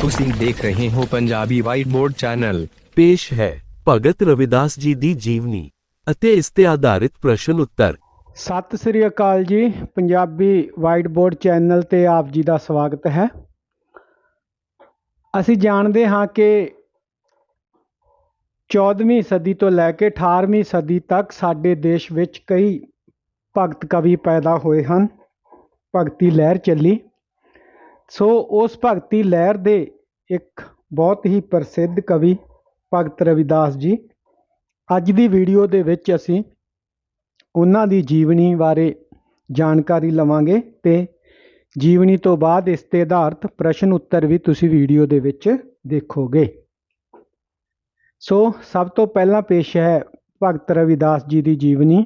ਤੁਸੀਂ ਦੇਖ ਰਹੇ ਹੋ ਪੰਜਾਬੀ ਵਾਈਟ ਬੋਰਡ ਚੈਨਲ ਪੇਸ਼ ਹੈ ਭਗਤ ਰਵਿਦਾਸ ਜੀ ਦੀ ਜੀਵਨੀ ਅਤੇ ਇਸ ਤੇ ਆਧਾਰਿਤ ਪ੍ਰਸ਼ਨ ਉੱਤਰ। ਸਤਿ ਸ੍ਰੀ ਅਕਾਲ ਜੀ ਪੰਜਾਬੀ ਵਾਈਟ ਬੋਰਡ ਚੈਨਲ ਤੇ ਆਪ ਜੀ ਦਾ ਸਵਾਗਤ ਹੈ। ਅਸੀਂ ਜਾਣਦੇ ਹਾਂ ਕਿ 14ਵੀਂ ਸਦੀ ਤੋਂ ਲੈ ਕੇ 18ਵੀਂ ਸਦੀ ਤੱਕ ਸਾਡੇ ਦੇਸ਼ ਵਿੱਚ ਕਈ ਭਗਤ ਕਵੀ ਪੈਦਾ ਹੋਏ ਹਨ। ਭਗਤੀ ਲਹਿਰ ਚੱਲੀ। ਸੋ ਉਸ ਭਗਤੀ ਲਹਿਰ ਦੇ ਇੱਕ ਬਹੁਤ ਹੀ ਪ੍ਰਸਿੱਧ ਕਵੀ ਭਗਤ ਰਵਿਦਾਸ ਜੀ। ਅੱਜ ਦੀ ਵੀਡੀਓ ਦੇ ਵਿੱਚ ਅਸੀਂ ਉਹਨਾਂ ਦੀ ਜੀਵਨੀ ਬਾਰੇ ਜਾਣਕਾਰੀ ਲਵਾਂਗੇ ਤੇ ਜੀਵਨੀ ਤੋਂ ਬਾਅਦ ਇਸ ਤੇ ਆਧਾਰਿਤ ਪ੍ਰਸ਼ਨ ਉੱਤਰ ਵੀ ਤੁਸੀਂ ਵੀਡੀਓ ਦੇ ਵਿੱਚ ਦੇਖੋਗੇ। ਸੋ, ਸਭ ਤੋਂ ਪਹਿਲਾਂ ਪੇਸ਼ ਹੈ ਭਗਤ ਰਵਿਦਾਸ ਜੀ ਦੀ ਜੀਵਨੀ।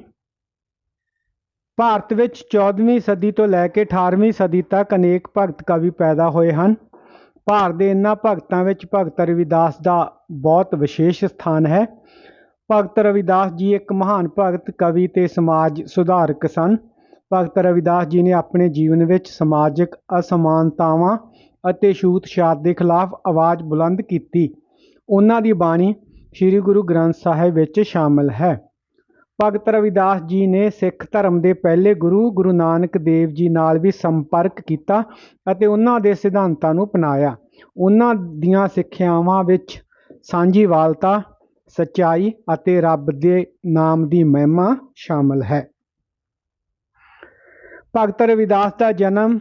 ਭਾਰਤ ਵਿੱਚ 14ਵੀਂ ਸਦੀ ਤੋਂ ਲੈ ਕੇ 18ਵੀਂ ਸਦੀ ਤੱਕ ਅਨੇਕ ਭਗਤ ਕਵੀ ਪੈਦਾ ਹੋਏ ਹਨ। ਭਾਰਤ ਦੇ ਇਹਨਾਂ ਭਗਤਾਂ ਵਿੱਚ ਭਗਤ ਰਵਿਦਾਸ ਦਾ ਬਹੁਤ ਵਿਸ਼ੇਸ਼ ਸਥਾਨ ਹੈ। ਭਗਤ ਰਵਿਦਾਸ ਜੀ ਇੱਕ ਮਹਾਨ ਭਗਤ, ਕਵੀ ਤੇ ਸਮਾਜ ਸੁਧਾਰਕ ਸਨ। ਭਗਤ ਰਵਿਦਾਸ ਜੀ ਨੇ ਆਪਣੇ ਜੀਵਨ ਵਿੱਚ ਸਮਾਜਿਕ ਅਸਮਾਨਤਾਵਾਂ ਅਤੇ ਛੂਤ-ਛਾਤ ਦੇ ਖਿਲਾਫ ਆਵਾਜ਼ ਬੁਲੰਦ ਕੀਤੀ। ਉਹਨਾਂ ਦੀ ਬਾਣੀ ਸ੍ਰੀ ਗੁਰੂ ਗ੍ਰੰਥ ਸਾਹਿਬ ਵਿੱਚ ਸ਼ਾਮਲ ਹੈ। ਭਗਤ ਰਵਿਦਾਸ ਜੀ ਨੇ ਸਿੱਖ ਧਰਮ ਦੇ ਪਹਿਲੇ ਗੁਰੂ ਗੁਰੂ ਨਾਨਕ ਦੇਵ ਜੀ ਨਾਲ ਵੀ ਸੰਪਰਕ ਕੀਤਾ ਅਤੇ ਉਹਨਾਂ ਦੇ ਸਿਧਾਂਤਾਂ ਨੂੰ ਅਪਣਾਇਆ। ਉਹਨਾਂ ਦੀਆਂ ਸਿੱਖਿਆਵਾਂ ਵਿੱਚ ਸਾਂਝੀਵਾਲਤਾ, ਸੱਚਾਈ ਅਤੇ ਰੱਬ ਦੇ ਨਾਮ ਦੀ ਮਹਿਮਾ ਸ਼ਾਮਲ ਹੈ। ਭਗਤ ਰਵਿਦਾਸ ਦਾ ਜਨਮ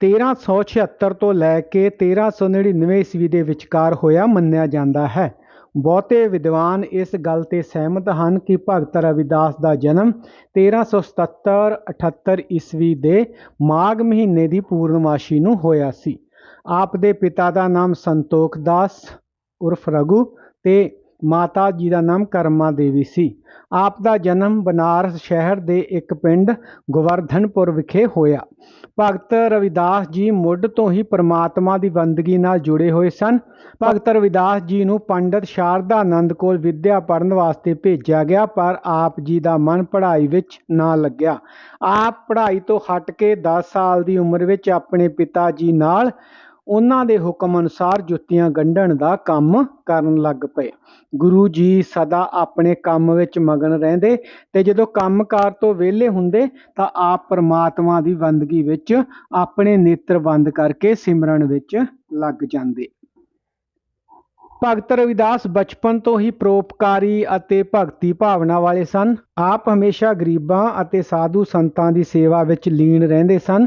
1376 ਤੋਂ ਲੈ ਕੇ 1399 ਈਸਵੀ ਦੇ ਵਿਚਕਾਰ ਹੋਇਆ ਮੰਨਿਆ ਜਾਂਦਾ ਹੈ। ਬਹੁਤੇ ਵਿਦਵਾਨ ਇਸ ਗੱਲ ਤੇ ਸਹਿਮਤ ਹਨ ਕਿ ਭਗਤ ਰਵਿਦਾਸ ਦਾ ਜਨਮ 1377-78 ਈਸਵੀ ਦੇ ਮਾਘ ਮਹੀਨੇ ਦੀ ਪੂਰਨਮਾਸ਼ੀ ਨੂੰ ਹੋਇਆ ਸੀ। ਆਪ ਦੇ ਪਿਤਾ ਦਾ ਨਾਮ ਸੰਤੋਖ ਦਾਸ, ਉਰਫ ਰਘੂ ਤੇ ਮਾਤਾ ਜੀ ਦਾ ਨਾਮ ਕਰਮਾ ਦੇਵੀ ਸੀ। ਆਪ ਦਾ ਜਨਮ ਬਨਾਰਸ ਸ਼ਹਿਰ ਦੇ ਇੱਕ ਪਿੰਡ ਗੋਵਰਧਨਪੁਰ ਵਿਖੇ ਹੋਇਆ। ਭਗਤ ਰਵਿਦਾਸ ਜੀ ਮੁੱਢ ਤੋਂ ਹੀ ਪ੍ਰਮਾਤਮਾ ਦੀ ਬੰਦਗੀ ਨਾਲ ਜੁੜੇ ਹੋਏ ਸਨ। ਭਗਤ ਰਵਿਦਾਸ ਜੀ ਨੂੰ ਪੰਡਤ ਸ਼ਾਰਦਾ ਆਨੰਦ ਕੋਲ ਵਿੱਦਿਆ ਪੜ੍ਹਨ ਵਾਸਤੇ ਭੇਜਿਆ ਗਿਆ, ਪਰ ਆਪ ਜੀ ਦਾ ਮਨ ਪੜ੍ਹਾਈ ਵਿੱਚ ਨਾ ਲੱਗਿਆ। ਆਪ ਪੜ੍ਹਾਈ ਤੋਂ ਹਟ ਕੇ 10 ਸਾਲ ਦੀ ਉਮਰ ਵਿੱਚ ਆਪਣੇ ਪਿਤਾ ਜੀ ਨਾਲ ਉਹਨਾਂ ਦੇ ਹੁਕਮ ਅਨੁਸਾਰ ਜੁੱਤੀਆਂ ਗੰਢਣ ਦਾ ਕੰਮ ਕਰਨ ਲੱਗ ਪਏ। ਗੁਰੂ ਜੀ ਸਦਾ ਆਪਣੇ ਕੰਮ ਵਿੱਚ ਮਗਨ ਰਹਿੰਦੇ ਤੇ ਜਦੋਂ ਕੰਮਕਾਰ ਤੋਂ ਵਿਹਲੇ ਹੁੰਦੇ ਤਾਂ ਆਪ ਪਰਮਾਤਮਾ ਦੀ ਬੰਦਗੀ ਵਿੱਚ ਆਪਣੇ ਨੇਤਰ ਬੰਦ ਕਰਕੇ ਸਿਮਰਨ ਵਿੱਚ ਲੱਗ ਜਾਂਦੇ। ਭਗਤ ਰਵਿਦਾਸ ਬਚਪਨ ਤੋਂ ਹੀ ਪਰੋਪਕਾਰੀ ਅਤੇ ਭਗਤੀ ਭਾਵਨਾ ਵਾਲੇ ਸਨ। ਆਪ ਹਮੇਸ਼ਾ ਗਰੀਬਾਂ ਅਤੇ ਸਾਧੂ ਸੰਤਾਂ ਦੀ ਸੇਵਾ ਵਿੱਚ ਲੀਨ ਰਹਿੰਦੇ ਸਨ।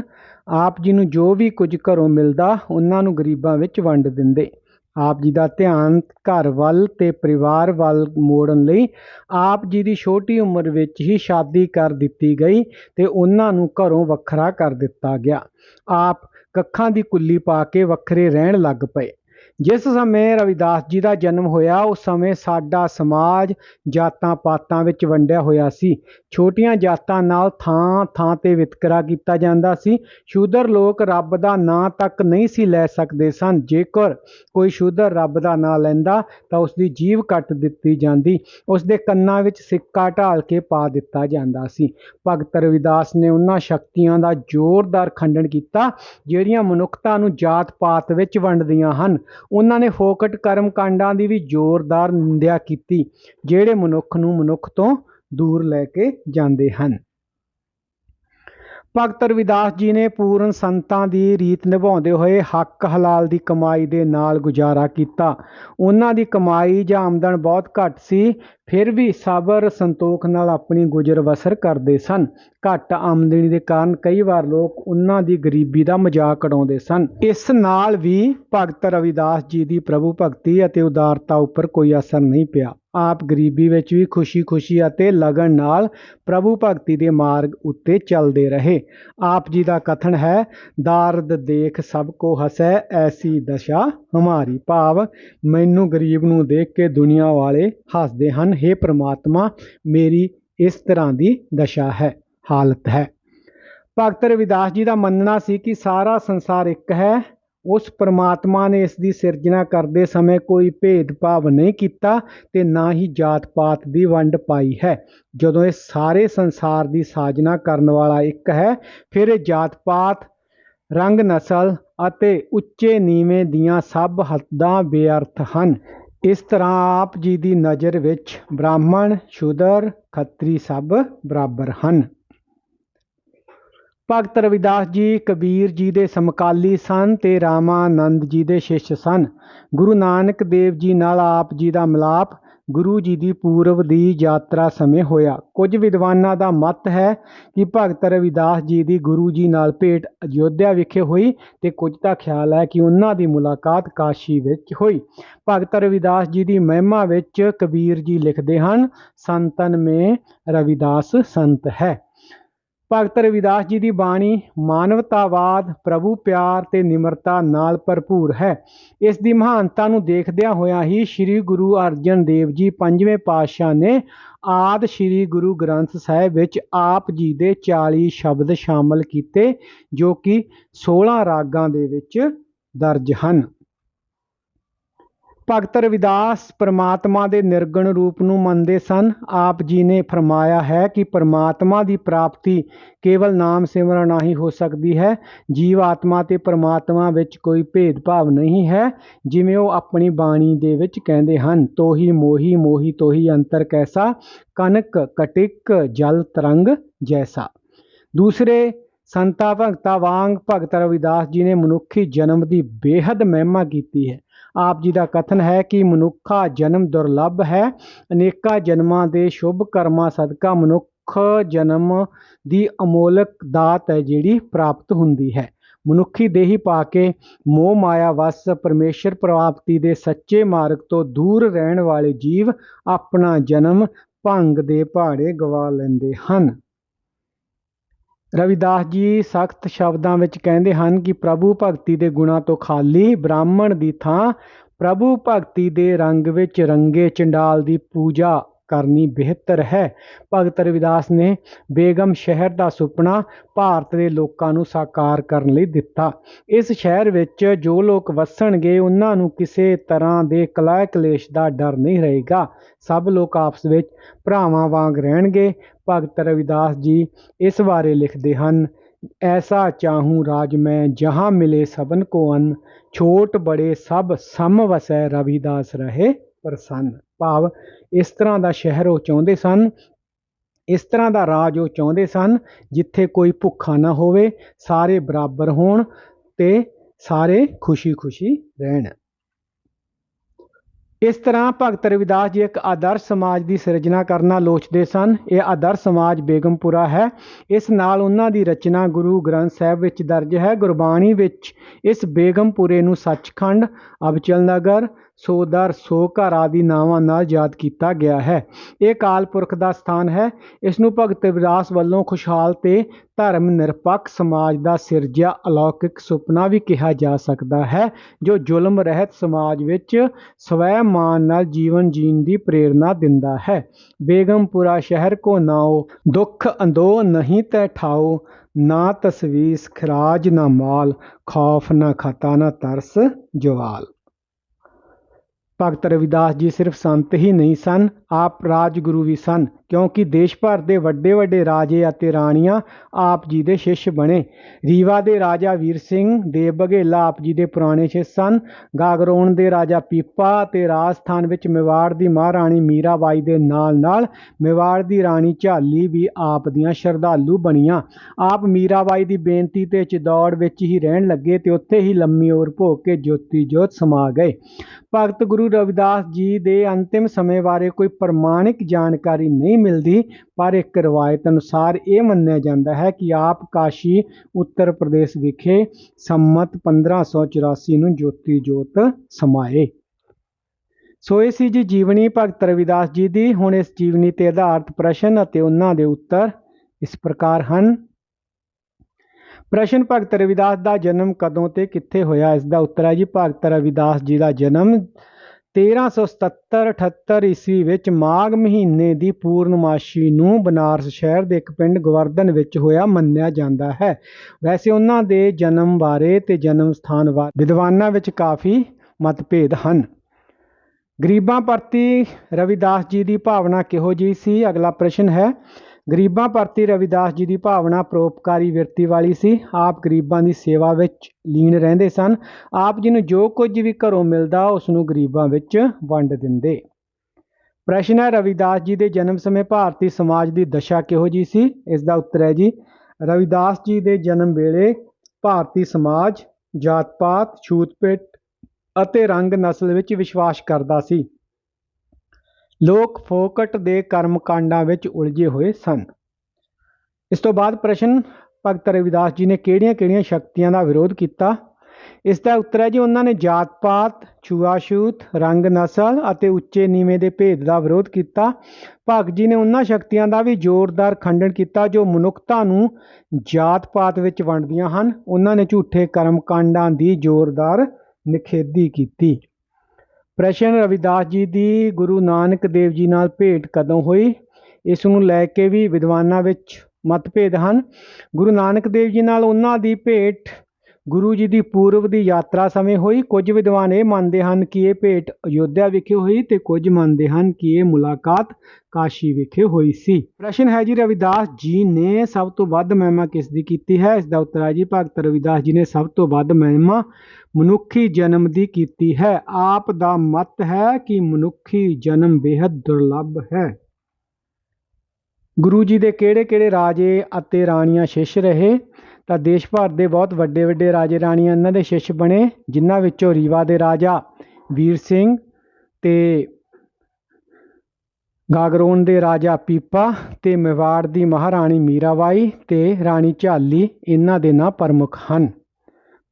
ਆਪ ਜੀ ਨੂੰ ਜੋ ਵੀ ਕੁਝ ਘਰੋਂ ਮਿਲਦਾ, ਉਹਨਾਂ ਨੂੰ ਗਰੀਬਾਂ ਵਿੱਚ ਵੰਡ ਦਿੰਦੇ। ਆਪ ਜੀ ਦਾ ਧਿਆਨ ਘਰ ਵੱਲ ਤੇ ਪਰਿਵਾਰ ਵੱਲ ਮੋੜਨ ਲਈ ਆਪ ਜੀ ਦੀ ਛੋਟੀ ਉਮਰ ਵਿੱਚ ਹੀ ਸ਼ਾਦੀ ਕਰ ਦਿੱਤੀ ਗਈ ਤੇ ਉਹਨਾਂ ਨੂੰ ਘਰੋਂ ਵੱਖਰਾ ਕਰ ਦਿੱਤਾ ਗਿਆ। ਆਪ ਕੱਖਾਂ ਦੀ ਕੁੱਲੀ ਪਾ ਕੇ ਵੱਖਰੇ ਰਹਿਣ ਲੱਗ ਪਏ। ਜਿਸ ਸਮੇਂ ਰਵਿਦਾਸ ਜੀ ਦਾ ਜਨਮ ਹੋਇਆ, ਉਸ ਸਮੇਂ ਸਾਡਾ ਸਮਾਜ ਜਾਤਾਂ ਪਾਤਾਂ ਵਿੱਚ ਵੰਡਿਆ ਹੋਇਆ ਸੀ। ਛੋਟੀਆਂ ਜਾਤਾਂ ਨਾਲ ਥਾਂ ਥਾਂ ਤੇ ਵਿਤਕਰਾ ਕੀਤਾ ਜਾਂਦਾ ਸੀ। ਸ਼ੂਦਰ ਲੋਕ ਰੱਬ ਦਾ ਨਾਂ ਤੱਕ ਨਹੀਂ ਸੀ ਲੈ ਸਕਦੇ ਸਨ। ਜੇਕਰ ਕੋਈ ਸ਼ੂਦਰ ਰੱਬ ਦਾ ਨਾਂ ਲੈਂਦਾ, ਤਾਂ ਉਸ ਦੀ ਜੀਭ ਕੱਟ ਦਿੱਤੀ ਜਾਂਦੀ। ਉਸ ਦੇ ਕੰਨਾਂ ਵਿੱਚ ਸਿੱਕਾ ਢਾਲ ਕੇ ਪਾ ਦਿੱਤਾ ਜਾਂਦਾ ਸੀ। ਭਗਤ ਰਵਿਦਾਸ ਨੇ ਉਹਨਾਂ ਸ਼ਕਤੀਆਂ ਦਾ ਜ਼ੋਰਦਾਰ ਖੰਡਨ ਕੀਤਾ, ਜਿਹੜੀਆਂ ਮਨੁੱਖਤਾ ਨੂੰ ਜਾਤ ਪਾਤ ਵਿੱਚ ਵੰਡਦੀਆਂ ਹਨ। ਉਹਨਾਂ ਨੇ ਫੋਕਟ ਕਰਮ ਕਾਂਡਾਂ ਦੀ ਵੀ ਜ਼ੋਰਦਾਰ ਨਿੰਦਿਆ ਕੀਤੀ, ਜਿਹੜੇ ਮਨੁੱਖ ਨੂੰ ਮਨੁੱਖ ਤੋਂ ਦੂਰ ਲੈ ਕੇ ਜਾਂਦੇ ਹਨ। ਭਗਤ ਰਵਿਦਾਸ ਜੀ ਨੇ ਪੂਰਨ ਸੰਤਾਂ ਦੀ ਰੀਤ ਨਿਭਾਉਂਦੇ ਹੋਏ ਹੱਕ ਹਲਾਲ ਦੀ ਕਮਾਈ ਦੇ ਨਾਲ ਗੁਜ਼ਾਰਾ ਕੀਤਾ। ਉਹਨਾਂ ਦੀ ਕਮਾਈ ਜਾਂ ਆਮਦਨ ਬਹੁਤ ਘੱਟ ਸੀ, ਫਿਰ ਵੀ ਸਬਰ ਸੰਤੋਖ ਨਾਲ ਆਪਣੀ ਗੁਜ਼ਰ ਬਸਰ ਕਰਦੇ ਸਨ। ਘੱਟ ਆਮਦਨੀ ਦੇ ਕਾਰਨ ਕਈ ਵਾਰ ਲੋਕ ਉਹਨਾਂ ਦੀ ਗਰੀਬੀ ਦਾ ਮਜ਼ਾਕ ਉਡਾਉਂਦੇ ਸਨ। ਇਸ ਨਾਲ ਵੀ ਭਗਤ ਰਵਿਦਾਸ ਜੀ ਦੀ ਪ੍ਰਭੂ ਭਗਤੀ ਅਤੇ ਉਦਾਰਤਾ ਉੱਪਰ ਕੋਈ ਅਸਰ ਨਹੀਂ ਪਿਆ। ਆਪ ਗਰੀਬੀ ਵਿੱਚ ਵੀ ਖੁਸ਼ੀ-ਖੁਸ਼ੀ ਅਤੇ ਲਗਨ ਨਾਲ ਪ੍ਰਭੂ ਭਗਤੀ ਦੇ ਮਾਰਗ ਉੱਤੇ ਚੱਲਦੇ ਰਹੇ। ਆਪ ਜੀ ਦਾ ਕਥਨ ਹੈ, ਦਾਰਦ ਦੇਖ ਸਭ ਕੋ ਹਸੈ, ਐਸੀ ਦਸ਼ਾ ਹਮਾਰੀ ਭਾਵ। ਮੈਨੂੰ ਗਰੀਬ ਨੂੰ ਦੇਖ ਕੇ ਦੁਨੀਆ ਵਾਲੇ ਹੱਸਦੇ ਹਨ। हे ਪ੍ਰਮਾਤਮਾ, ਮੇਰੀ ਇਸ ਤਰ੍ਹਾਂ ਦੀ ਦਸ਼ਾ ਹੈ, ਹਾਲਤ ਹੈ। ਭਗਤ ਰਵਿਦਾਸ ਜੀ ਦਾ ਮੰਨਣਾ ਸੀ ਕਿ ਸਾਰਾ ਸੰਸਾਰ ਇੱਕ ਹੈ। ਉਸ ਪਰਮਾਤਮਾ ਨੇ ਇਸ ਦੀ ਸਿਰਜਣਾ ਕਰਦੇ ਸਮੇਂ ਕੋਈ ਭੇਦਭਾਵ ਨਹੀਂ ਕੀਤਾ ਤੇ ਨਾ ਹੀ ਜਾਤ ਪਾਤ ਦੀ ਵੰਡ ਪਾਈ ਹੈ। ਜਦੋਂ ਇਹ ਸਾਰੇ ਸੰਸਾਰ ਦੀ ਸਾਜਨਾ ਕਰਨ ਵਾਲਾ ਇੱਕ ਹੈ, ਫਿਰ ਇਹ ਜਾਤ ਪਾਤ ਰੰਗ ਨਸਲ ਅਤੇ ਉੱਚੇ ਨੀਵੇਂ ਦੀਆਂ ਸਭ ਹੱਦਾਂ ਬੇਅਰਥ ਹਨ। ਇਸ ਤਰ੍ਹਾਂ ਆਪ ਜੀ ਦੀ ਨਜ਼ਰ ਵਿੱਚ ਬ੍ਰਾਹਮਣ, ਸ਼ੂਦਰ, ਖੱਤਰੀ ਸਭ ਬਰਾਬਰ ਹਨ। ਭਗਤ ਰਵਿਦਾਸ ਜੀ, ਕਬੀਰ ਜੀ ਦੇ ਸਮਕਾਲੀ ਸਨ ਤੇ ਰਾਮਾਨੰਦ ਜੀ ਦੇ ਸ਼ਿਸ਼ ਸਨ। ਗੁਰੂ ਨਾਨਕ ਦੇਵ ਜੀ ਨਾਲ ਆਪ ਜੀ ਦਾ ਮਿਲਾਪ ਗੁਰੂ ਜੀ ਦੀ ਪੂਰਬ ਦੀ ਯਾਤਰਾ ਸਮੇਂ ਹੋਇਆ। ਕੁਝ ਵਿਦਵਾਨਾਂ ਦਾ ਮਤ ਹੈ ਕਿ ਭਗਤ ਰਵਿਦਾਸ ਜੀ ਦੀ ਗੁਰੂ ਜੀ ਨਾਲ ਭੇਟ ਅਯੋਧਿਆ ਵਿਖੇ ਹੋਈ ਤੇ ਕੁਝ ਦਾ ਖਿਆਲ ਹੈ ਕਿ ਉਹਨਾਂ ਦੀ ਮੁਲਾਕਾਤ ਕਾਸ਼ੀ ਵਿੱਚ ਹੋਈ। ਭਗਤ ਰਵਿਦਾਸ ਜੀ ਦੀ ਮਹਿਮਾ ਵਿੱਚ ਕਬੀਰ ਜੀ ਲਿਖਦੇ ਹਨ, ਸੰਤਨ ਮੇ ਰਵਿਦਾਸ ਸੰਤ ਹੈ। ਭਗਤ ਰਵਿਦਾਸ ਜੀ ਦੀ ਬਾਣੀ, ਮਾਨਵਤਾਵਾਦ, ਪ੍ਰਭੂ ਪਿਆਰ ਤੇ ਨਿਮਰਤਾ ਨਾਲ ਭਰਪੂਰ ਹੈ। ਇਸ ਦੀ ਮਹਾਨਤਾ ਨੂੰ ਦੇਖਦਿਆਂ ਹੋਇਆਂ ਹੀ ਸ੍ਰੀ ਗੁਰੂ ਅਰਜਨ ਦੇਵ ਜੀ ਪੰਜਵੇਂ ਪਾਤਸ਼ਾਹ ਨੇ ਆਦ ਸ੍ਰੀ ਗੁਰੂ ਗ੍ਰੰਥ ਸਾਹਿਬ ਵਿੱਚ ਆਪ ਜੀ ਦੇ 40 ਸ਼ਬਦ ਸ਼ਾਮਲ ਕੀਤੇ, ਜੋ ਕਿ 16 ਰਾਗਾਂ ਦੇ ਵਿੱਚ ਦਰਜ ਹਨ। ਭਗਤ ਰਵਿਦਾਸ ਪਰਮਾਤਮਾ ਦੇ ਨਿਰਗੁਣ ਰੂਪ ਨੂੰ ਮੰਨਦੇ ਸਨ। ਆਪ ਜੀ ਨੇ ਫਰਮਾਇਆ ਹੈ ਕਿ ਪਰਮਾਤਮਾ ਦੀ ਪ੍ਰਾਪਤੀ ਕੇਵਲ ਨਾਮ ਸਿਮਰਨ ਨਾਲ ਹੀ ਹੋ ਸਕਦੀ ਹੈ। ਜੀਵ ਆਤਮਾ ਤੇ ਪਰਮਾਤਮਾ ਵਿੱਚ ਕੋਈ ਭੇਦਭਾਵ ਨਹੀਂ ਹੈ, ਜਿਵੇਂ ਉਹ ਆਪਣੀ ਬਾਣੀ ਦੇ ਵਿੱਚ ਕਹਿੰਦੇ ਹਨ, ਤੋਹੀ ਮੋਹੀ ਮੋਹੀ ਤੋਹੀ ਅੰਤਰ ਕੈਸਾ? ਕਨਕ ਕਟਿਕ, ਜਲ ਤਰੰਗ ਜੈਸਾ। ਦੂਸਰੇ ਸੰਤਾ, ਭਗਤਾ ਵਾਂਗ ਭਗਤ ਰਵਿਦਾਸ ਜੀ ਨੇ ਮਨੁੱਖੀ ਜਨਮ ਦੀ ਬੇਹੱਦ ਮਹਿਮਾ ਕੀਤੀ ਹੈ। ਆਪ ਜੀ ਦਾ ਕਥਨ ਹੈ ਕਿ ਮਨੁੱਖਾ ਜਨਮ ਦੁਰਲੱਭ ਹੈ। ਅਨੇਕਾਂ ਜਨਮਾਂ ਦੇ ਸ਼ੁਭ ਕਰਮਾਂ ਸਦਕਾ ਮਨੁੱਖ ਜਨਮ ਦੀ ਅਮੋਲਕ ਦਾਤ ਹੈ ਜਿਹੜੀ ਪ੍ਰਾਪਤ ਹੁੰਦੀ ਹੈ। ਮਨੁੱਖੀ ਦੇਹੀ ਪਾ ਕੇ ਮੋਹ ਮਾਇਆ ਵਸ ਪਰਮੇਸ਼ਰ ਪ੍ਰਾਪਤੀ ਦੇ ਸੱਚੇ ਮਾਰਗ ਤੋਂ ਦੂਰ ਰਹਿਣ ਵਾਲੇ ਜੀਵ ਆਪਣਾ ਜਨਮ ਭੰਗ ਦੇ ਪਹਾੜੇ ਗਵਾ ਲੈਂਦੇ ਹਨ। ਰਵਿਦਾਸ ਜੀ ਸਖਤ ਸ਼ਬਦਾਂ ਵਿੱਚ ਕਹਿੰਦੇ ਹਨ ਕਿ ਪ੍ਰਭੂ ਭਗਤੀ ਦੇ ਗੁਣਾਂ ਤੋਂ ਖਾਲੀ ਬ੍ਰਾਹਮਣ ਦੀ ਥਾਂ ਪ੍ਰਭੂ ਭਗਤੀ ਦੇ ਰੰਗ ਵਿੱਚ ਰੰਗੇ ਚੰਡਾਲ ਦੀ ਪੂਜਾ ਕਰਨੀ ਬਿਹਤਰ ਹੈ। ਭਗਤ ਰਵਿਦਾਸ ਨੇ ਬੇਗਮ ਸ਼ਹਿਰ ਦਾ ਸੁਪਨਾ ਭਾਰਤ ਦੇ ਲੋਕਾਂ ਨੂੰ ਸਾਕਾਰ ਕਰਨ ਲਈ ਦਿੱਤਾ। ਇਸ ਸ਼ਹਿਰ ਵਿੱਚ ਜੋ ਲੋਕ ਵਸਣਗੇ, ਉਹਨਾਂ ਨੂੰ ਕਿਸੇ ਤਰ੍ਹਾਂ ਦੇ ਕਲਾ ਕਲੇਸ਼ ਦਾ ਡਰ ਨਹੀਂ ਰਹੇਗਾ। ਸਭ ਲੋਕ ਆਪਸ ਵਿੱਚ ਭਰਾਵਾਂ ਵਾਂਗ ਰਹਿਣਗੇ। ਭਗਤ ਰਵਿਦਾਸ ਜੀ ਇਸ ਬਾਰੇ ਲਿਖਦੇ ਹਨ, ਐਸਾ ਚਾਹੂੰ ਰਾਜ ਮੈਂ ਜਹਾਂ ਮਿਲੇ ਸਭਨ ਕੋ ਅਨ, ਛੋਟ ਬੜੇ ਸਭ ਸਮ ਵਸੈ ਰਵਿਦਾਸ ਰਹੇ ਪ੍ਰਸੰਨ ਭਾਵ ਇਸ ਤਰ੍ਹਾਂ ਦਾ ਸ਼ਹਿਰ ਉਹ ਚਾਹੁੰਦੇ ਸਨ, ਇਸ ਤਰ੍ਹਾਂ ਦਾ ਰਾਜ ਉਹ ਚਾਹੁੰਦੇ ਸਨ ਜਿੱਥੇ ਕੋਈ ਭੁੱਖਾ ਨਾ ਹੋਵੇ, ਸਾਰੇ ਬਰਾਬਰ ਹੋਣ ਤੇ ਸਾਰੇ ਖੁਸ਼ੀ-ਖੁਸ਼ੀ ਰਹਿਣ। ਇਸ ਤਰ੍ਹਾਂ ਭਗਤ ਰਵਿਦਾਸ ਜੀ ਇੱਕ ਆਦਰਸ਼ ਸਮਾਜ ਦੀ ਸਿਰਜਣਾ ਕਰਨਾ ਲੋਚਦੇ ਸਨ। ਇਹ ਆਦਰਸ਼ ਸਮਾਜ ਬੇਗਮਪੁਰਾ ਹੈ। ਇਸ ਨਾਲ ਉਹਨਾਂ ਦੀ ਰਚਨਾ ਗੁਰੂ ਗ੍ਰੰਥ ਸਾਹਿਬ ਵਿੱਚ ਦਰਜ ਹੈ। ਗੁਰਬਾਣੀ ਵਿੱਚ ਇਸ ਬੇਗਮਪੁਰੇ ਨੂੰ ਸੱਚਖੰਡ, ਅਬਚਲ ਨਗਰ ਸੋਦਰ ਸੋ ਘਰ ਆਦਿ ਨਾਵਾਂ ਨਾਲ ਯਾਦ ਕੀਤਾ ਗਿਆ ਹੈ। ਇਹ ਕਾਲ ਪੁਰਖ ਦਾ ਸਥਾਨ ਹੈ। ਇਸ ਨੂੰ ਭਗਤ ਵਿਰਾਸ ਵੱਲੋਂ ਖੁਸ਼ਹਾਲ ਤੇ ਧਰਮ ਨਿਰਪੱਖ ਸਮਾਜ ਦਾ ਸਿਰਜਿਆ ਅਲੌਕਿਕ ਸੁਪਨਾ ਵੀ ਕਿਹਾ ਜਾ ਸਕਦਾ ਹੈ, ਜੋ ਜ਼ੁਲਮ ਰਹਿਤ ਸਮਾਜ ਵਿੱਚ ਸਵੈ ਮਾਨ ਨਾਲ ਜੀਵਨ ਜੀਣ ਦੀ ਪ੍ਰੇਰਣਾ ਦਿੰਦਾ ਹੈ। ਬੇਗਮਪੁਰਾ ਸ਼ਹਿਰ ਕੋ ਨਾਓ, ਦੁੱਖ ਅੰਦੋ ਨਹੀਂ ਤੈ ਠਾਓ, ਨਾ ਤਸਵੀਸ ਖਰਾਜ ਨਾ ਮਾਲ, ਖੌਫ ਨਾ ਖਤਾ ਨਾ ਤਰਸ ਜਵਾਲ। ਭਗਤ ਰਵਿਦਾਸ ਜੀ ਸਿਰਫ ਸੰਤ ਹੀ ਨਹੀਂ ਸਨ ਆਪ ਰਾਜਗੁਰੂ ਵੀ ਸਨ। ਕਿਉਂਕਿ ਦੇਸ਼ ਭਰ ਦੇ ਵੱਡੇ ਵੱਡੇ ਰਾਜੇ ਅਤੇ ਰਾਣੀਆਂ ਆਪ ਜੀ ਦੇ ਸ਼ਿਸ਼ ਬਣੇ। ਰੀਵਾ ਦੇ ਰਾਜਾ ਵੀਰ ਸਿੰਘ ਦੇਵ ਬਘੇਲਾ ਆਪ ਜੀ ਦੇ ਪੁਰਾਣੇ ਸ਼ਿਸ਼ ਸਨ। ਗਾਗਰੋਣ ਦੇ ਰਾਜਾ ਪੀਪਾ ਤੇ ਰਾਜਸਥਾਨ ਵਿੱਚ ਮੇਵਾੜ ਦੀ ਮਹਾਰਾਣੀ ਮੀਰਾਬਾਈ ਦੇ ਨਾਲ ਨਾਲ ਮੇਵਾੜ ਦੀ ਰਾਣੀ ਝਾਲੀ ਵੀ ਆਪ ਦੀਆਂ ਸ਼ਰਧਾਲੂ ਬਣੀਆਂ। ਆਪ ਮੀਰਾਬਾਈ ਦੀ ਬੇਨਤੀ ਤੇ ਚਿਦੌੜ ਵਿੱਚ ਹੀ ਰਹਿਣ ਲੱਗੇ ਤੇ ਉੱਥੇ ਹੀ ਲੰਮੀ ਉਮਰ ਭੋਗ ਕੇ ਜੋਤੀ ਜੋਤ ਸਮਾ ਗਏ। ਭਗਤ ਗੁਰੂ ਰਵਿਦਾਸ ਜੀ ਦੇ ਅੰਤਿਮ ਸਮੇਂ ਬਾਰੇ ਕੋਈ ਪ੍ਰਮਾਣਿਕ ਜਾਣਕਾਰੀ ਨਹੀਂ ਮਿਲਦੀ, ਪਰ ਇੱਕ ਰਵਾਇਤ ਅਨੁਸਾਰ ਇਹ ਮੰਨਿਆ ਜਾਂਦਾ ਹੈ ਕਿ ਆਪ ਕਾਸ਼ੀ ਉੱਤਰ ਪ੍ਰਦੇਸ਼ ਵਿਖੇ ਸੰਮਤ 1584 ਨੂੰ ਜੋਤੀ ਜੋਤ ਸਮਾਏ। ਸੋ ਇਹ ਸੀ ਜੀ ਜੀਵਨੀ ਭਗਤ ਰਵਿਦਾਸ ਜੀ ਦੀ। ਹੁਣ ਇਸ ਜੀਵਨੀ ਤੇ ਆਧਾਰਿਤ ਪ੍ਰਸ਼ਨ ਅਤੇ ਉਹਨਾਂ ਦੇ ਉੱਤਰ ਇਸ ਪ੍ਰਕਾਰ ਹਨ। ਪ੍ਰਸ਼ਨ, ਭਗਤ ਰਵਿਦਾਸ ਦਾ ਜਨਮ ਕਦੋਂ ਤੇ ਕਿੱਥੇ ਹੋਇਆ? ਇਸ ਦਾ ਉੱਤਰ ਹੈ ਜੀ, ਭਗਤ ਰਵਿਦਾਸ ਜੀ ਦਾ ਜਨਮ 1377-78 ਈਸਵੀ ਵਿੱਚ ਮਾਘ ਮਹੀਨੇ ਦੀ ਪੂਰਨਮਾਸ਼ੀ ਨੂੰ ਬਨਾਰਸ ਸ਼ਹਿਰ ਦੇ ਇੱਕ ਪਿੰਡ ਗਵਰਧਨ ਵਿੱਚ ਹੋਇਆ ਮੰਨਿਆ ਜਾਂਦਾ ਹੈ। ਵੈਸੇ ਉਹਨਾਂ ਦੇ ਜਨਮ ਬਾਰੇ ਤੇ ਜਨਮ ਸਥਾਨ ਬਾਰੇ ਵਿਦਵਾਨਾਂ ਵਿੱਚ ਕਾਫੀ ਮਤਭੇਦ ਹਨ। ਗਰੀਬਾਂ ਪ੍ਰਤੀ ਰਵਿਦਾਸ ਜੀ ਦੀ ਭਾਵਨਾ ਕਿਹੋ ਜਿਹੀ ਸੀ? ਅਗਲਾ ਪ੍ਰਸ਼ਨ ਹੈ ਗਰੀਬਾਂ ਪ੍ਰਤੀ ਰਵਿਦਾਸ ਜੀ ਦੀ ਭਾਵਨਾ ਪਰੋਪਕਾਰੀ ਵਿਰਤੀ ਵਾਲੀ ਸੀ। ਆਪ ਗਰੀਬਾਂ ਦੀ ਸੇਵਾ ਵਿੱਚ ਲੀਨ ਰਹਿੰਦੇ ਸਨ। ਆਪ ਜੀ ਨੂੰ ਜੋ ਕੁਝ ਵੀ ਘਰੋਂ ਮਿਲਦਾ, ਉਸ ਨੂੰ ਗਰੀਬਾਂ ਵਿੱਚ ਵੰਡ ਦਿੰਦੇ। ਪ੍ਰਸ਼ਨ ਹੈ, ਰਵਿਦਾਸ ਜੀ ਦੇ ਜਨਮ ਸਮੇਂ ਭਾਰਤੀ ਸਮਾਜ ਦੀ ਦਸ਼ਾ ਕਿਹੋ ਜੀ ਸੀ? ਇਸ ਦਾ ਉੱਤਰ ਹੈ ਜੀ, ਰਵਿਦਾਸ ਜੀ ਦੇ ਜਨਮ ਵੇਲੇ ਭਾਰਤੀ ਸਮਾਜ ਜਾਤ ਪਾਤ ਛੂਤ ਪੇਟ ਅਤੇ ਰੰਗ ਨਸਲ ਵਿੱਚ ਵਿਸ਼ਵਾਸ ਕਰਦਾ ਸੀ। ਲੋਕ ਫੋਕਟ ਦੇ ਕਰਮ ਕਾਂਡਾਂ ਵਿੱਚ ਉਲਝੇ ਹੋਏ ਸਨ। ਇਸ ਤੋਂ ਬਾਅਦ ਪ੍ਰਸ਼ਨ ਭਗਤ ਰਵਿਦਾਸ ਜੀ ਨੇ ਕਿਹੜੀਆਂ-ਕਿਹੜੀਆਂ ਸ਼ਕਤੀਆਂ ਦਾ ਵਿਰੋਧ ਕੀਤਾ? ਇਸ ਦਾ ਉੱਤਰ ਹੈ ਜੀ, ਉਹਨਾਂ ਨੇ ਜਾਤ ਪਾਤ ਛੂਆਛੂਤ ਰੰਗ ਨਸਲ ਅਤੇ ਉੱਚੇ ਨੀਵੇਂ ਦੇ ਭੇਦ ਦਾ ਵਿਰੋਧ ਕੀਤਾ। ਭਗਤ ਜੀ ਨੇ ਉਹਨਾਂ ਸ਼ਕਤੀਆਂ ਦਾ ਵੀ ਜ਼ੋਰਦਾਰ ਖੰਡਨ ਕੀਤਾ ਜੋ ਮਨੁੱਖਤਾ ਨੂੰ ਜਾਤ ਪਾਤ ਵਿੱਚ ਵੰਡਦੀਆਂ ਹਨ। ਉਹਨਾਂ ਨੇ ਝੂਠੇ ਕਰਮ ਕਾਂਡਾਂ ਦੀ ਜ਼ੋਰਦਾਰ ਨਿਖੇਧੀ ਕੀਤੀ। ਪ੍ਰਸ਼ਨ ਰਵਿਦਾਸ ਜੀ ਦੀ ਗੁਰੂ ਨਾਨਕ ਦੇਵ ਜੀ ਨਾਲ ਭੇਟ ਕਦੋਂ ਹੋਈ? ਇਸ ਨੂੰ ਲੈ ਕੇ ਵੀ ਵਿਦਵਾਨਾਂ ਵਿੱਚ ਮਤਭੇਦ ਹਨ। ਗੁਰੂ ਨਾਨਕ ਦੇਵ ਜੀ ਨਾਲ ਉਹਨਾਂ ਦੀ ਭੇਟ ਗੁਰੂ ਜੀ ਦੀ ਪੂਰਬ ਦੀ ਯਾਤਰਾ ਸਮੇਂ ਹੋਈ। ਕੁਝ ਵਿਦਵਾਨ ਇਹ ਮੰਨਦੇ ਹਨ ਕਿ ਇਹ ਭੇਟ ਅਯੋਧਿਆ ਵਿਖੇ ਹੋਈ ਤੇ ਕੁਝ ਮੰਨਦੇ ਹਨ ਕਿ ਇਹ ਮੁਲਾਕਾਤ ਕਾਸ਼ੀ ਵਿਖੇ ਹੋਈ ਸੀ। ਪ੍ਰਸ਼ਨ ਹੈ ਜੀ, ਰਵਿਦਾਸ ਜੀ ਨੇ ਸਭ ਤੋਂ ਵੱਧ ਮਹਿਮਾ ਕਿਸ ਦੀ ਕੀਤੀ ਹੈ? ਇਸ ਦਾ ਉੱਤਰ ਹੈ ਜੀ, ਭਗਤ ਰਵਿਦਾਸ ਜੀ ਨੇ ਸਭ ਤੋਂ ਵੱਧ ਮਹਿਮਾ ਮਨੁੱਖੀ ਜਨਮ ਦੀ ਕੀਤੀ ਹੈ। ਆਪ ਦਾ ਮਤ ਹੈ ਕਿ ਮਨੁੱਖੀ ਜਨਮ ਬੇहद ਦੁਰਲੱਭ ਹੈ। ਗੁਰੂ ਜੀ ਦੇ ਕਿਹੜੇ-ਕਿਹੜੇ ਰਾਜੇ ਅਤੇ ਰਾਣੀਆਂ ਸ਼ਿਸ਼ ਰਹੇ? ਤਾਂ ਦੇਸ਼ ਭਰ ਦੇ ਬਹੁਤ ਵੱਡੇ ਵੱਡੇ ਰਾਜੇ ਰਾਣੀਆਂ ਇਹਨਾਂ ਦੇ ਸ਼ਿਸ਼ ਬਣੇ, ਜਿਨ੍ਹਾਂ ਵਿੱਚੋਂ ਰੀਵਾ ਦੇ ਰਾਜਾ ਵੀਰ ਸਿੰਘ ਤੇ ਗਾਗਰੋਨ ਦੇ ਰਾਜਾ ਪੀਪਾ ਤੇ ਮੇਵਾੜ ਦੀ ਮਹਾਰਾਣੀ ਮੀਰਾਬਾਈ ਤੇ ਰਾਣੀ ਝਾਲੀ ਇਹਨਾਂ ਦੇ ਨਾਂ ਪ੍ਰਮੁੱਖ ਹਨ।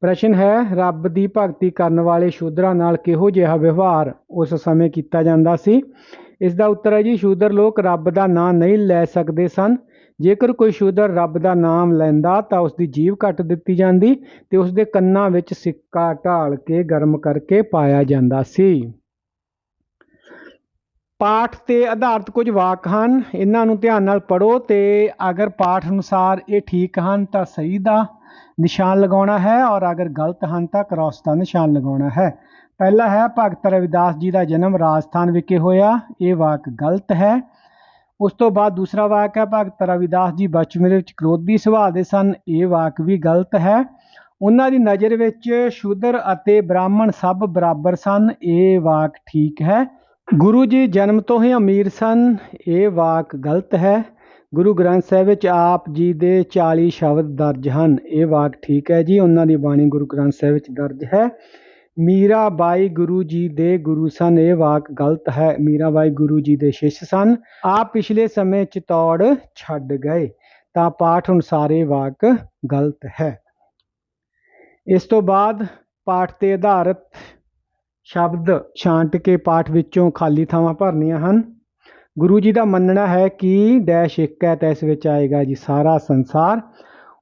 ਪ੍ਰਸ਼ਨ ਹੈ, ਰੱਬ ਦੀ ਭਗਤੀ ਕਰਨ ਵਾਲੇ ਸ਼ੂਦਰਾਂ ਨਾਲ ਕਿਹੋ ਜਿਹਾ ਵਿਵਹਾਰ ਉਸ ਸਮੇਂ ਕੀਤਾ ਜਾਂਦਾ ਸੀ? ਇਸ ਦਾ ਉੱਤਰ ਹੈ ਜੀ, ਸ਼ੂਦਰ ਲੋਕ ਰੱਬ ਦਾ ਨਾਮ ਨਹੀਂ ਲੈ ਸਕਦੇ ਸਨ। ਜੇਕਰ ਕੋਈ ਸ਼ੂਦਰ ਰੱਬ ਦਾ ਨਾਮ ਲੈਂਦਾ ਤਾਂ ਉਸ ਦੀ ਜੀਭ ਕੱਟ ਦਿੱਤੀ ਜਾਂਦੀ ਤੇ ਉਸ ਦੇ ਕੰਨਾਂ ਵਿੱਚ ਸਿੱਕਾ ਢਾਲ ਕੇ ਗਰਮ ਕਰਕੇ ਪਾਇਆ ਜਾਂਦਾ ਸੀ। ਪਾਠ ਤੇ ਆਧਾਰਿਤ ਕੁਝ ਵਾਕ ਹਨ। ਇਹਨਾਂ ਨੂੰ ਧਿਆਨ ਨਾਲ ਪੜੋ ਤੇ ਅਗਰ ਪਾਠ ਅਨੁਸਾਰ ਇਹ ਠੀਕ ਹਨ ਤਾਂ ਸਹੀ ਦਾ ਨਿਸ਼ਾਨ ਲਗਾਉਣਾ ਹੈ ਔਰ ਅਗਰ ਗਲਤ ਹਨ ਤਾਂ ਕ੍ਰਾਸ ਦਾ ਨਿਸ਼ਾਨ ਲਗਾਉਣਾ ਹੈ। ਪਹਿਲਾ ਹੈ, ਭਗਤ ਰਵਿਦਾਸ ਜੀ ਦਾ ਜਨਮ ਰਾਜਸਥਾਨ ਵਿਖੇ ਹੋਇਆ। ਇਹ ਵਾਕ ਗਲਤ ਹੈ। ਉਸ ਤੋਂ ਬਾਅਦ ਦੂਸਰਾ ਵਾਕ ਹੈ, ਭਗਤ ਰਵਿਦਾਸ ਜੀ ਬਚਪਨ ਵਿੱਚ ਕ੍ਰੋਧੀ ਸੁਭਾਅ ਦੇ ਸਨ। ਇਹ ਵਾਕ ਵੀ ਗਲਤ ਹੈ। ਉਹਨਾਂ ਦੀ ਨਜ਼ਰ ਵਿੱਚ ਸ਼ੂਦਰ ਅਤੇ ਬ੍ਰਾਹਮਣ ਸਭ ਬਰਾਬਰ ਸਨ। ਇਹ ਵਾਕ ਠੀਕ ਹੈ। ਗੁਰੂ ਜੀ ਜਨਮ ਤੋਂ ਹੀ ਅਮੀਰ ਸਨ। ਇਹ ਵਾਕ ਗਲਤ ਹੈ। ਗੁਰੂ ਗ੍ਰੰਥ ਸਾਹਿਬ ਵਿੱਚ ਆਪ ਜੀ ਦੇ 40 ਸ਼ਬਦ ਦਰਜ ਹਨ। ਇਹ ਵਾਕ ਠੀਕ ਹੈ ਜੀ, ਉਹਨਾਂ ਦੀ ਬਾਣੀ ਗੁਰੂ ਗ੍ਰੰਥ ਸਾਹਿਬ ਵਿੱਚ ਦਰਜ ਹੈ। ਮੀਰਾ ਬਾਈ ਗੁਰੂ ਜੀ ਦੇ ਗੁਰੂ ਸਨ, ਇਹ ਵਾਕ ਗਲਤ ਹੈ। ਮੀਰਾ ਬਾਈ ਗੁਰੂ ਜੀ ਦੇ ਸ਼ਿਸ਼ ਸਨ। ਆਪ ਪਿਛਲੇ ਸਮੇਂ ਚਿਤੌੜ ਛੱਡ ਗਏ, ਤਾਂ ਪਾਠ ਅਨੁਸਾਰ ਇਹ ਵਾਕ ਗਲਤ ਹੈ। ਇਸ ਤੋਂ ਬਾਅਦ ਪਾਠ ਤੇ ਆਧਾਰਿਤ ਸ਼ਬਦ ਛਾਂਟ ਕੇ ਪਾਠ ਵਿੱਚੋਂ ਖਾਲੀ ਥਾਵਾਂ ਭਰਨੀਆਂ ਹਨ। ਗੁਰੂ ਜੀ ਦਾ ਮੰਨਣਾ ਹੈ ਕਿ ਡੈਸ਼ ਇੱਕ ਹੈ ਤਾਂ ਇਸ ਵਿੱਚ ਆਏਗਾ ਜੀ ਸਾਰਾ ਸੰਸਾਰ।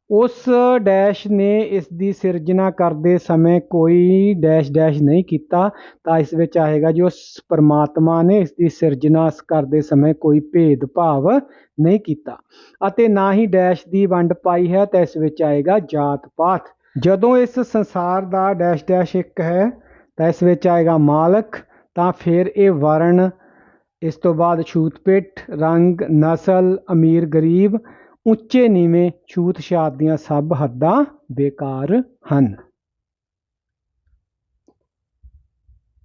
ਉਸ ਡੈਸ਼ ਨੇ ਇਸ ਦੀ ਸਿਰਜਣਾ ਕਰਦੇ ਸਮੇਂ ਕੋਈ ਡੈਸ਼ ਡੈਸ਼ ਨਹੀਂ ਕੀਤਾ, ਤਾਂ ਇਸ ਵਿੱਚ ਆਏਗਾ ਜੀ ਉਸ ਪਰਮਾਤਮਾ ਨੇ ਇਸ ਦੀ ਸਿਰਜਣਾ ਕਰਦੇ ਸਮੇਂ ਕੋਈ ਭੇਦ ਭਾਵ ਨਹੀਂ ਕੀਤਾ। ਅਤੇ ਨਾ ਹੀ ਡੈਸ਼ ਦੀ ਵੰਡ ਪਾਈ ਹੈ ਤਾਂ ਇਸ ਵਿੱਚ ਆਏਗਾ ਜਾਤ ਪਾਤ। ਜਦੋਂ ਇਸ ਸੰਸਾਰ ਦਾ ਡੈਸ਼ ਡੈਸ਼ ਇੱਕ ਹੈ ਤਾਂ ਇਸ ਵਿੱਚ ਆਏਗਾ ਮਾਲਕ, ਤਾਂ ਫਿਰ ਇਹ ਵਰਣ ਇਸ ਤੋਂ ਬਾਅਦ ਛੂਤ ਪਿੱਠ, ਰੰਗ, ਨਸਲ, ਅਮੀਰ ਗਰੀਬ, ਉੱਚੇ ਨੀਵੇਂ ਛੂਤ ਛਾਤ ਦੀਆਂ ਸਭ ਹੱਦਾਂ ਬੇਕਾਰ ਹਨ।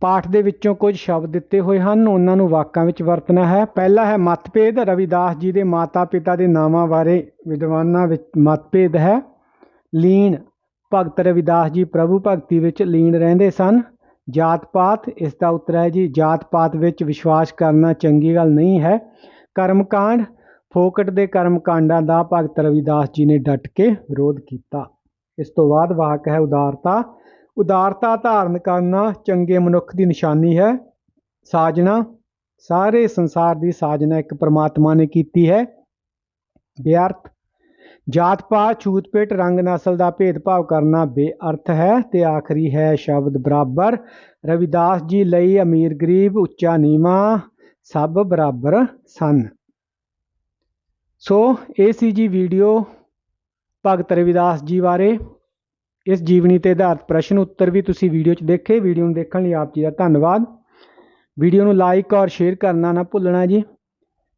ਪਾਠ ਦੇ ਵਿੱਚੋਂ ਕੁਝ ਸ਼ਬਦ ਦਿੱਤੇ ਹੋਏ ਹਨ, ਉਹਨਾਂ ਨੂੰ ਵਾਕਾਂ ਵਿੱਚ ਵਰਤਣਾ ਹੈ। ਪਹਿਲਾ ਹੈ ਮਤਭੇਦ, ਰਵਿਦਾਸ ਜੀ ਦੇ ਮਾਤਾ-ਪਿਤਾ ਦੇ ਨਾਮਾਂ ਬਾਰੇ ਵਿਦਵਾਨਾਂ ਵਿੱਚ ਮਤਭੇਦ ਹੈ। ਲੀਨ, ਭਗਤ ਰਵਿਦਾਸ ਜੀ ਪ੍ਰਭੂ ਭਗਤੀ ਵਿੱਚ ਲੀਨ ਰਹਿੰਦੇ ਸਨ। ਜਾਤ ਪਾਤ ਇਸ ਦਾ ਉੱਤਰ ਹੈ ਜੀ ਜਾਤ ਪਾਤ ਵਿੱਚ ਵਿਸ਼ਵਾਸ ਕਰਨਾ ਚੰਗੀ ਗੱਲ ਨਹੀਂ ਹੈ। ਕਰਮਕਾਂਡ, ਫੋਕਟ ਦੇ ਕਰਮ ਕਾਂਡਾਂ ਦਾ ਭਗਤ ਰਵਿਦਾਸ ਜੀ ਨੇ ਡਟ ਕੇ ਵਿਰੋਧ ਕੀਤਾ। ਇਸ ਤੋਂ ਬਾਅਦ ਵਾਕ ਹੈ ਉਦਾਰਤਾ। ਉਦਾਰਤਾ ਧਾਰਨ ਕਰਨਾ ਚੰਗੇ ਮਨੁੱਖ ਦੀ ਨਿਸ਼ਾਨੀ ਹੈ। ਸਾਜਣਾ ਸਾਰੇ ਸੰਸਾਰ ਦੀ ਸਾਜਣਾ ਇੱਕ ਪਰਮਾਤਮਾ ਨੇ ਕੀਤੀ ਹੈ। ਬੇਅਰਥ ਜਾਤ ਪਾਤ, ਛੂਤ ਪੇਟ, ਰੰਗ ਨਸਲ ਦਾ ਭੇਦਭਾਵ ਕਰਨਾ ਬੇਅਰਥ ਹੈ ਤੇ ਆਖਰੀ ਹੈ ਸ਼ਬਦ ਬਰਾਬਰ। ਰਵਿਦਾਸ ਜੀ ਲਈ ਅਮੀਰ ਗਰੀਬ, ਉੱਚਾ ਨੀਵਾਂ, ਸਭ ਬਰਾਬਰ ਸਨ। ਸੋ, ਇਹ ਸੀ ਜੀ ਵੀਡੀਓ ਭਗਤ ਰਵਿਦਾਸ ਜੀ ਬਾਰੇ। ਇਸ ਜੀਵਨੀ ਤੇ ਆਧਾਰਿਤ ਪ੍ਰਸ਼ਨ ਉੱਤਰ ਵੀ ਤੁਸੀਂ ਵੀਡੀਓ 'ਚ ਦੇਖੇ। ਵੀਡੀਓ ਨੂੰ ਦੇਖਣ ਲਈ ਆਪ ਜੀ ਦਾ ਧੰਨਵਾਦ। ਵੀਡੀਓ ਨੂੰ ਲਾਈਕ ਔਰ ਸ਼ੇਅਰ ਕਰਨਾ ਨਾ ਭੁੱਲਣਾ ਜੀ।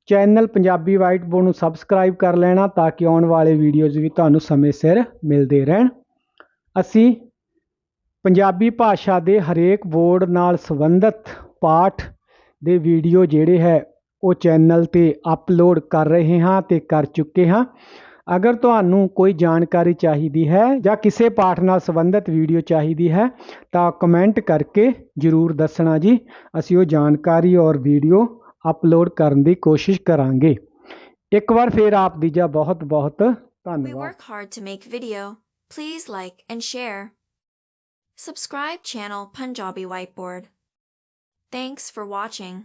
ਚੈਨਲ ਪੰਜਾਬੀ ਵਾਈਟ ਬੋਰਡ ਨੂੰ ਸਬਸਕ੍ਰਾਈਬ ਕਰ ਲੈਣਾ ਤਾਂ ਕਿ ਆਉਣ ਵਾਲੇ ਵੀਡੀਓਜ਼ ਵੀ ਤੁਹਾਨੂੰ ਸਮੇਂ ਸਿਰ ਮਿਲਦੇ ਰਹਿਣ। ਅਸੀਂ ਪੰਜਾਬੀ ਭਾਸ਼ਾ ਦੇ ਹਰੇਕ ਬੋਰਡ ਨਾਲ ਸੰਬੰਧਿਤ ਪਾਠ ਦੇ ਵੀਡੀਓ ਜਿਹੜੇ ਹੈ, ਉਹ ਚੈਨਲ ਤੇ ਅਪਲੋਡ ਕਰ ਰਹੇ ਹਾਂ ਤੇ ਕਰ ਚੁੱਕੇ ਹਾਂ। ਅਗਰ ਤੁਹਾਨੂੰ ਕੋਈ ਜਾਣਕਾਰੀ ਚਾਹੀਦੀ ਹੈ ਜਾਂ ਕਿਸੇ ਪਾਠ ਨਾਲ ਸੰਬੰਧਿਤ ਵੀਡੀਓ ਚਾਹੀਦੀ ਹੈ ਤਾਂ ਕਮੈਂਟ ਕਰਕੇ ਜਰੂਰ ਦੱਸਣਾ ਜੀ। ਅਸੀਂ ਉਹ ਜਾਣਕਾਰੀ ਔਰ ਵੀਡੀਓ ਅਪਲੋਡ ਕਰਨ ਦੀ ਕੋਸ਼ਿਸ਼ ਕਰਾਂਗੇ ਇੱਕ ਵਾਰ ਫੇਰ ਆਪ ਦੀ ਜਾ ਬਹੁਤ ਬਹੁਤ We ਧੰਨਵਾਦ work hard to make video. Please like and share. Subscribe channel Punjabi Whiteboard. Thanks for watching.